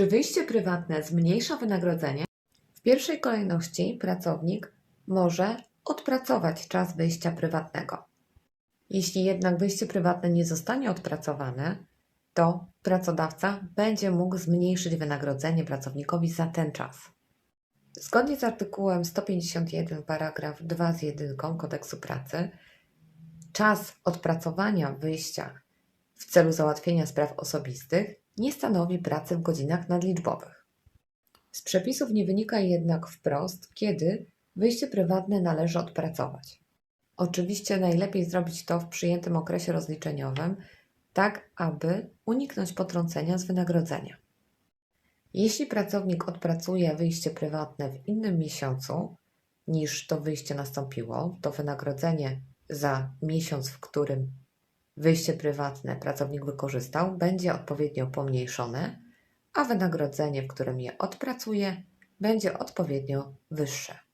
Czy wyjście prywatne zmniejsza wynagrodzenie? W pierwszej kolejności pracownik może odpracować czas wyjścia prywatnego. Jeśli jednak wyjście prywatne nie zostanie odpracowane, to pracodawca będzie mógł zmniejszyć wynagrodzenie pracownikowi za ten czas. Zgodnie z artykułem 151 paragraf 2 z jedynką kodeksu pracy, czas odpracowania wyjścia w celu załatwienia spraw osobistych nie stanowi pracy w godzinach nadliczbowych. Z przepisów nie wynika jednak wprost, kiedy wyjście prywatne należy odpracować. Oczywiście najlepiej zrobić to w przyjętym okresie rozliczeniowym, tak aby uniknąć potrącenia z wynagrodzenia. Jeśli pracownik odpracuje wyjście prywatne w innym miesiącu niż to wyjście nastąpiło, to wynagrodzenie za miesiąc, w którym wyjście prywatne pracownik wykorzystał, będzie odpowiednio pomniejszone, a wynagrodzenie, w którym je odpracuje, będzie odpowiednio wyższe.